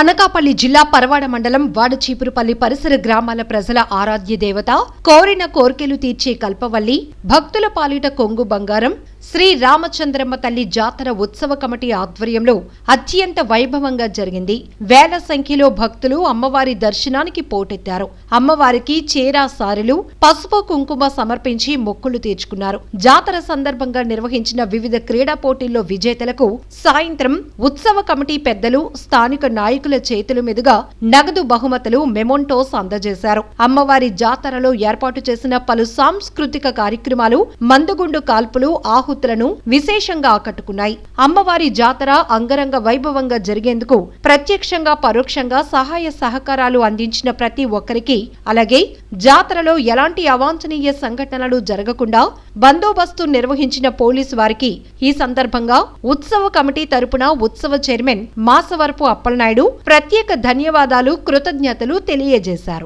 అనకాపల్లి జిల్లా పరవాడ మండలం వాడచీపురుపల్లి పరిసర గ్రామాల ప్రజల ఆరాధ్య దేవత కోరిన కోర్కెలు తీర్చే కల్పవల్లి భక్తుల పాలిట కొంగు బంగారం శ్రీ రామచంద్రమ్మ తల్లి జాతర ఉత్సవ కమిటీ ఆధ్వర్యంలో అత్యంత వైభవంగా జరిగింది. వేల సంఖ్యలో భక్తులు అమ్మవారి దర్శనానికి పోటెత్తారు. అమ్మవారికి చేరా సారెలు పసుపు కుంకుమ సమర్పించి మొక్కులు తీర్చుకున్నారు. జాతర సందర్భంగా నిర్వహించిన వివిధ క్రీడా పోటీల్లో విజేతలకు సాయంత్రం ఉత్సవ కమిటీ పెద్దలు స్థానిక నాయకులు చేతుల మీదుగా నగదు బహుమతులు మెమోంటోస్ అందజేశారు. అమ్మవారి జాతరలో ఏర్పాటు చేసిన పలు సాంస్కృతిక కార్యక్రమాలు మందుగుండు కాల్పులు ఆహుతులను విశేషంగా ఆకట్టుకున్నాయి. అమ్మవారి జాతర అంగరంగ వైభవంగా జరిగేందుకు ప్రత్యక్షంగా పరోక్షంగా సహాయ సహకారాలు అందించిన ప్రతి ఒక్కరికి అలాగే జాతరలో ఎలాంటి అవాంఛనీయ సంఘటనలు జరగకుండా బందోబస్తు నిర్వహించిన పోలీసు వారికి ఈ సందర్భంగా ఉత్సవ కమిటీ తరపున ఉత్సవ చైర్మన్ మాసవరపు అప్పలనాయుడు ప్రత్యేక ధన్యవాదాలు కృతజ్ఞతలు తెలియజేశారు.